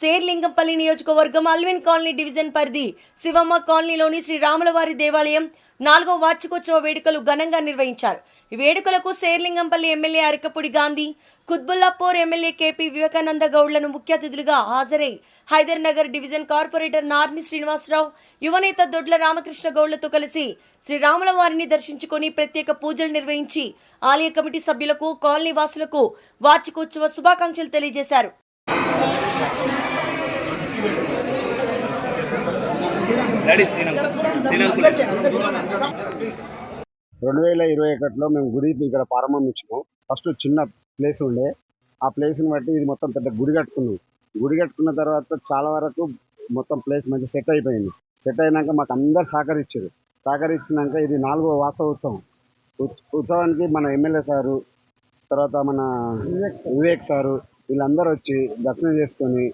శేర్లింగంపల్లి నియోజకవర్గం Alvin colony division పరిధి శివమ్మ కాలనీలోని శ్రీ రాములవారి దేవాలయం నాలుగో వార్షికోత్సవ వేడుకలు ఘనంగా నిర్వహించారు. ఈ వేడుకలకు Serilingampally MLA Arekapudi Gandhi Quthbullapur MLA KP Vivekananda గౌడ్లను ముఖ్య అతిథులుగా హాజరై హైదర్ నగర్ డివిజన్ కార్పొరేటర్ నార్ని శ్రీనివాసరావు యువనేత దొడ్ల రామకృష్ణ గౌడ్లతో కలిసి శ్రీరాముల వారిని దర్శించుకొని ప్రత్యేక పూజలు నిర్వహించి ఆలయ కమిటీ సభ్యులకు కాలనీ వాసులకు వార్షికోత్సవ శుభాకాంక్షలు తెలియజేశారు. రెండు వేల ఇరవై ఒకటిలో మేము గుడి ఇక్కడ ప్రారంభించాము ఫస్ట్ చిన్న ప్లేస్ ఉండే. ఆ ప్లేస్ని బట్టి ఇది మొత్తం పెద్ద గుడి కట్టుకున్నాం. గుడి కట్టుకున్న తర్వాత చాలా వరకు మొత్తం ప్లేస్ మంచి సెట్ అయిపోయింది. సెట్ అయినాక మాకు అందరు సహకరించారు. సహకరించినాక ఇది నాలుగో వాస్తవ ఉత్సవం. ఉత్సవానికి మన ఎమ్మెల్యే సారు తర్వాత మన వివేక్ సారు వీళ్ళందరూ వచ్చి దర్శనం చేసుకొని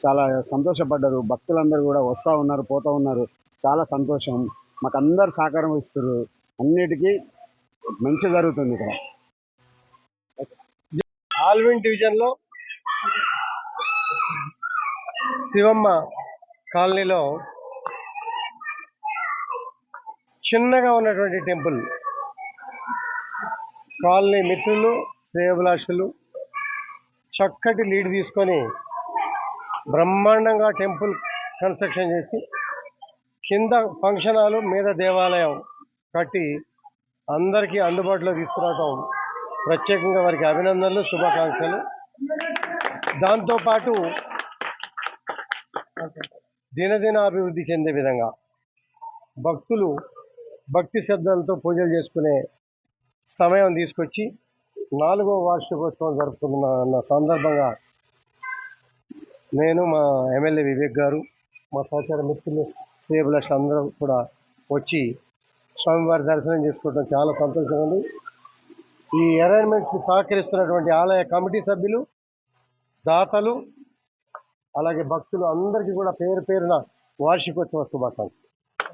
చాలా సంతోషపడ్డారు. భక్తులందరూ కూడా వస్తూ ఉన్నారు పోతూ ఉన్నారు. చాలా సంతోషం. మాకు అందరు సహకారం ఇస్తారు అన్నిటికీ మంచి జరుగుతుంది ఇక్కడ. ఆల్విన్ డివిజన్లో శివమ్మ కాలనీలో చిన్నగా ఉన్నటువంటి టెంపుల్. కాలనీ మిత్రులు శ్రేయభిలాషులు చక్కటి లీడ్ తీసుకొని బ్రహ్మాండంగా టెంపుల్ కన్స్ట్రక్షన్ చేసి కింద ఫంక్షన్ హాలు మీద దేవాలయం కట్టి అందరికీ అందుబాటులో తీసుకురావటం ప్రత్యేకంగా వారికి అభినందనలు శుభాకాంక్షలు. దాంతోపాటు దినదిన అభివృద్ధి చెందే విధంగా భక్తులు భక్తి శ్రద్ధలతో పూజలు చేసుకునే సమయం తీసుకొచ్చి నాలుగో వార్షికోత్సవం జరుపుకున్న సందర్భంగా నేను మా ఎమ్మెల్యే వివేక్ గారు మా సహచార మిత్రులు శ్రేయభిలాష్ అందరూ కూడా వచ్చి స్వామివారి దర్శనం చేసుకోవడం చాలా సంతోషంగా ఉంది. ఈ అరేంజ్మెంట్స్కి సహకరిస్తున్నటువంటి ఆలయ కమిటీ సభ్యులు దాతలు అలాగే భక్తులు అందరికీ కూడా పేరు పేరున వార్షికోత్సవ శుభాకాంక్షలు.